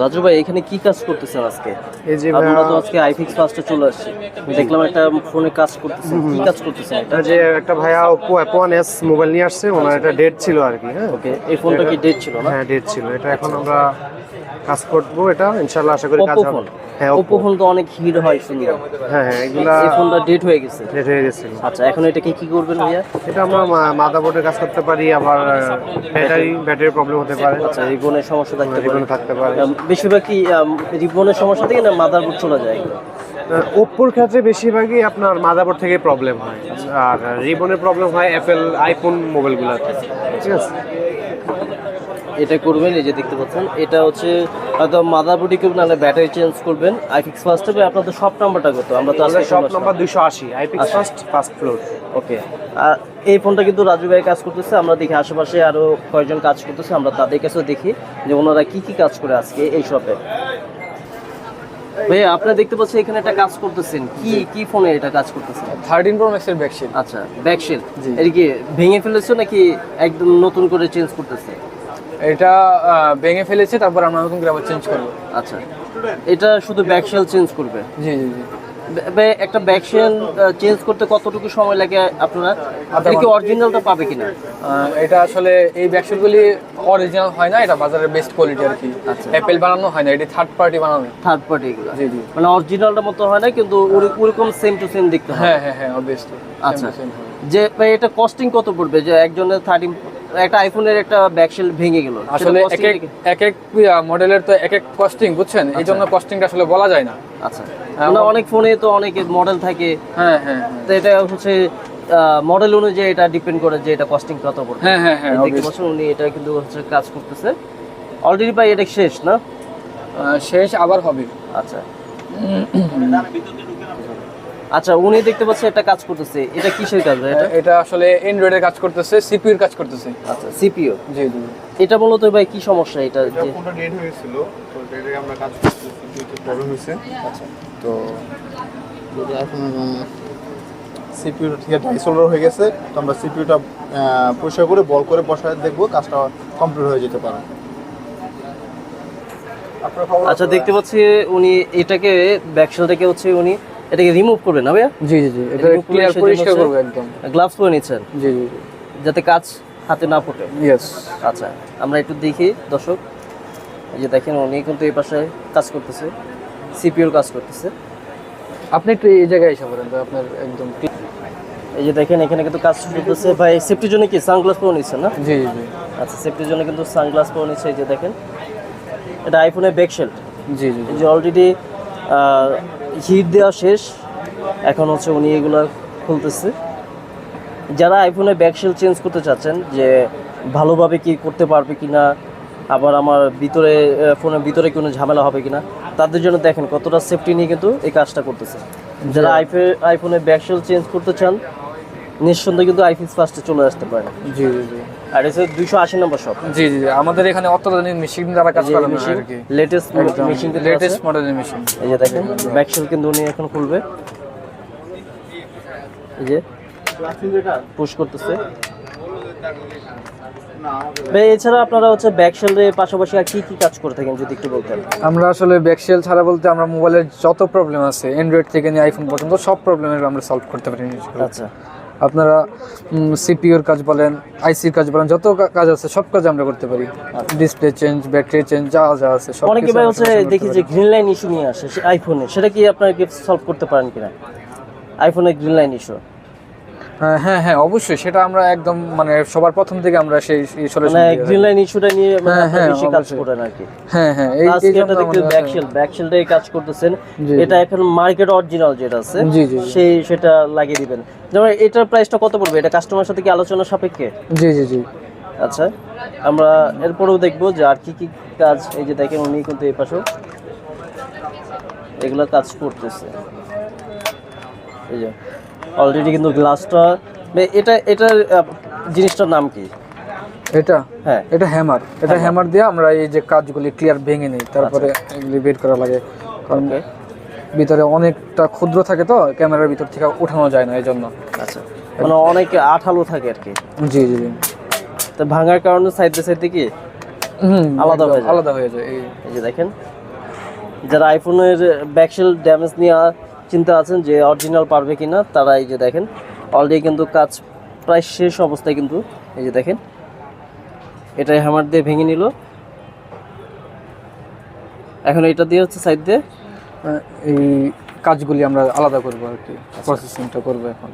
রাজু ভাই এখানে কি কাজ করতেছেন আজকে? এই যে আমরা তো আজকে আইফিক্স ফার্স্টে চলে আসছি। দেখলাম একটা ফোনে কাজ করতেছেন। কি কাজ করতেছেন এটা? এটা যে একটা ভাইয়া অ্যাপ ওয়ান এস মোবাইল নিয়ে আসছে ওনার একটা ডেট ছিল আর কি হ্যাঁ। ওকে এই ফোনটা কি ডেট ছিল না? হ্যাঁ ডেট ছিল। এটা এখন আমরা কাজ করব এটা ইনশাল্লাহ আশা করি কাজ হবে। হ্যাঁ ওপো ফোন তো অনেক হিট হয় শুনি হ্যাঁ হ্যাঁ এগুলা এই ফোনটা ডেট হয়ে গেছে। ডেট হয়ে গেছিল আচ্ছা এখন এটাকে কি করবেন ভাইয়া? এটা আমরা মাদা বোর্ডের কাজ করতে পারি আবার ব্যাটারি ব্যাটারির প্রবলেম হতে পারে। আচ্ছা রিবনের সমস্যা থাকতে পারে। থাকতে পারে। বেশিরভাগ কি রিবনের সমস্যা থেকে না মাদারবোর্ড চলে যায়? ওপ্পোর ক্ষেত্রে বেশিরভাগই আপনার মাদারবোর্ড থেকে প্রবলেম হয়। আর রিবনের প্রবলেম হয় অ্যাপেল আইফোন মোবাইলগুলোতে ঠিক আছে? এটা করবেন এই যে দেখতে পাচ্ছেন এটা হচ্ছে হয়তো মাদার মাদারবোর্ডই করবেন নাহলে ব্যাটারি চেঞ্জ করবেন। আইফিক্স ফার্স্ট হবে আপনাদের সব নাম্বারটা কত? আমরা তো চলে আসলাম। নাম্বার দুশো আশি আইপিক্স ফার্স্ট ফার্স্ট ফ্লোর। ওকে। আর এই ফোনটা কিন্তু রাজু ভাই কাজ করতেছে আমরা দেখি আশেপাশে আরও কয়েকজন কাজ করতেছে আমরা তাদের কাছেও দেখি যে ওনারা কি কি কাজ করে আজকে এই শপে ভাই আপনারা দেখতে পাচ্ছেন এখানে একটা কাজ করতেছেন। কি কি ফোনে এটা কাজ করতেছেন? থার্টিন প্রো ম্যাক্সের ব্যাকশিট আচ্ছা ব্যাকশেল এটা কি ভেঙে ফেলেছো নাকি একদম নতুন করে চেঞ্জ করতেছে? এটা ভেঙে ফেলেছে তারপর আমরা নতুন করে আবার চেঞ্জ করব। আচ্ছা। এটা শুধু ব্যাকশেল চেঞ্জ করবে? জি জি জি। একটা ব্যাকশেল চেঞ্জ করতে কতটুকু সময় লাগে আপনারা? আপনি কি অরিজিনালটা পাবে কিনা? এটা আসলে এই ব্যাকশিটগুলি অরিজিনাল হয় না এটা বাজারের বেস্ট কোয়ালিটি আর কি। আচ্ছা। অ্যাপেল বানানো হয় না এটা থার্ড পার্টি বানানো। থার্ড পার্টি এগুলো। জি জি। মানে অরিজিনালটা মতো হয় না কিন্তু ওর- ওরকম সেম টু সেম দেখতে হয়। হ্যাঁ হ্যাঁ হ্যাঁ অবভিয়াসলি আচ্ছা। যে এটা কস্টিং কত পড়বে? যে একজনের থার্টি একটা আইফোনের একটা ব্যাকশেল ভেঙে গেল। আসলে এক এক এক এক মডেলের তো এক এক কস্টিং বুঝছেন? এই জন্য কস্টিংটা আসলে বলা যায় না। আচ্ছা। মানে অনেক ফোনে তো অনেক মডেল থাকে। হ্যাঁ হ্যাঁ তো এটা হচ্ছে মডেল অনুযায়ী এটা ডিপেন্ড করে যে এটা কস্টিং কত পড়বে। হ্যাঁ হ্যাঁ হ্যাঁ দেখতে পাচ্ছেন উনি এটা কিন্তু হচ্ছে কাজ করতেছে। অলরেডি ভাই এটা শেষ না? শেষ আবার হবে। আচ্ছা। আচ্ছা উনি দেখতে পাচ্ছেন একটা কাজ করতেছে। এটা কিসের কাজ এটা? এটা আসলে অ্যান্ড্রয়েডের কাজ করতেছে সিপিউর কাজ করতেছে। আচ্ছা সিপিইউ জি জি। এটা মূলত ভাই কি সমস্যা এটা? যে ফোনটা ডেট হয়েছিল তো ডেটে আমরা কাজ করতেছি কিন্তু প্রবলেম হয়েছে। আচ্ছা। তো যদি এখন সিপিইউটা ঠিক আছে ডাইসোলার হয়ে গেছে তো আমরা সিপিইউটা পরিষ্কার করে বল করে বসায় দেখব কাজটা কমপ্লিট হয়ে যেতে পারে। আচ্ছা দেখতে পাচ্ছি উনি এটাকে ব্যাকশেলটাকে হচ্ছে উনি এটাকে রিমুভ করবেন না ভাইয়া? জি জি জি এটা ক্লিয়ার পরিষ্কার করব একদম। গ্লাভস পরে নিচ্ছেন? জি জি জি। যাতে কাজ হাতে না ফোটে। ইয়েস আচ্ছা আমরা একটু দেখি দর্শক। এই যে দেখেন উনি কিন্তু এই পাশে কাজ করতেছে সিপিওর কাজ করতেছে। আপনি একটু এই জায়গায় এসে পড়েন তো আপনার একদম এই যে দেখেন এখানে কিন্তু কাজ করতেছে ভাই সেফটির জন্য কি সানগ্লাস পরে নিচ্ছেন না? জি জি জি। আচ্ছা সেফটির জন্য কিন্তু সানগ্লাস পরে নিচ্ছে। এই যে দেখেন এটা আইফোনের ব্যাকশেল্ড জি জি এই যে অলরেডি হিট দেওয়া শেষ। এখন হচ্ছে উনি এগুলো খুলতেছে। যারা আইফোনে ব্যাকশেল চেঞ্জ করতে চাচ্ছেন যে ভালোভাবে কি করতে পারবে কি না আবার আমার ভিতরে ফোনের ভিতরে কোনো ঝামেলা হবে কিনা তাদের জন্য দেখেন কতটা সেফটি নিয়ে কিন্তু এই কাজটা করতেছে। যারা আইফোনে ব্যাকশেল চেঞ্জ করতে চান নিঃসন্দেহে কিন্তু আইফিক্স ফার্স্টে চলে আসতে পারেন জি জি জি। আর দুইশো আশি নম্বর শপ জি জি। আমাদের এখানে অত্যাধুনিক মেশিন দ্বারা কাজ কি। লেটেস্ট মেশিন লেটেস্ট মডেলের মেশিন এই যে দেখেন ব্যাকশেল কিন্তু উনি এখন খুলবে। এই যে পুশ করতেছে। ভাই এছাড়া আপনারা হচ্ছে ব্যাকশেলের পাশাপাশি আর কি কি কাজ করে থাকেন যদি একটু বলতেন? আমরা আসলে ব্যাকশেল ছাড়া বলতে আমরা মোবাইলের যত প্রবলেম আছে অ্যান্ড্রয়েড থেকে নিয়ে আইফোন পর্যন্ত সব প্রবলেমের আমরা সলভ করতে পারি। আচ্ছা। আপনারা সিপিওর কাজ বলেন আইসির কাজ বলেন যত কাজ আছে সব কাজ আমরা করতে পারি। ডিসপ্লে চেঞ্জ ব্যাটারি চেঞ্জ যা যা আছে সব অনেকে ভাই হচ্ছে দেখি যে। গ্রিন লাইন ইস্যু নিয়ে আসে আইফোনে সেটা কি আপনারা কি সলভ করতে পারেন কিনা? আইফোনে গ্রিন লাইন ইস্যু হ্যাঁ, হ্যাঁ হ্যাঁ অবশ্যই। সেটা আমরা একদম মানে সবার প্রথম থেকে আমরা সেই সলিউশন মানে গ্রিন লাইন ইস্যুটা নিয়ে মানে হ্যাঁ, আপনারা হ্যাঁ, বেশি কাজ। করেন আর কি। হ্যাঁ হ্যাঁ এই এই জন্য দেখতে ব্যাকশেল ব্যাকশেলটাই কাজ করতেছেন। এটা এখন মার্কেট অরিজিনাল যেটা আছে। সেই সেটা লাগিয়ে দিবেন। যেমন এটার প্রাইসটা কত পড়বে? এটা কাস্টমার সাথে কি আলোচনা সাপেক্ষে? জি জি জি। আচ্ছা আমরা এরপরেও দেখব যে আর কি কি কাজ এই যে দেখেন উনি কিন্তু এই পাশেও এগুলো কাজ করতেছে। এই যে অলরেডি কিন্তু গ্লাসটা এটা এটার জিনিসটার নাম কি? এটা? হ্যাঁ। এটা হ্যামার এটা হ্যামার দিয়ে আমরা এই যে কাজগুলি ক্লিয়ার ভেঙে নিই তারপরে এগুলি বের করা লাগে। কারণ ভিতরে অনেকটা ক্ষুদ্র থাকে তো ক্যামেরার ভিতর থেকে উঠানো যায় না এই জন্য আচ্ছা। মানে অনেক আঠালো থাকে আর কি জি জি জি। তো ভাঙার কারণে সাইডে সাইডে কি? আলাদা হয়ে যায়। আলাদা হয়ে যায় এই। এই যে দেখেন যারা আইফোনের ব্যাকশেল ড্যামেজ নিয়ে চিন্তা আছেন যে অরিজিনাল পারবে কি না তারা এই যে দেখেন অলরেডি কিন্তু কাজ প্রায় শেষ অবস্থায় কিন্তু এই যে দেখেন এটাই হ্যামার দিয়ে ভেঙে নিল। এখন এটা দিয়ে হচ্ছে সাইড দিয়ে এই কাজগুলি আমরা আলাদা করব আর কি প্রসেসিংটা করব এখন।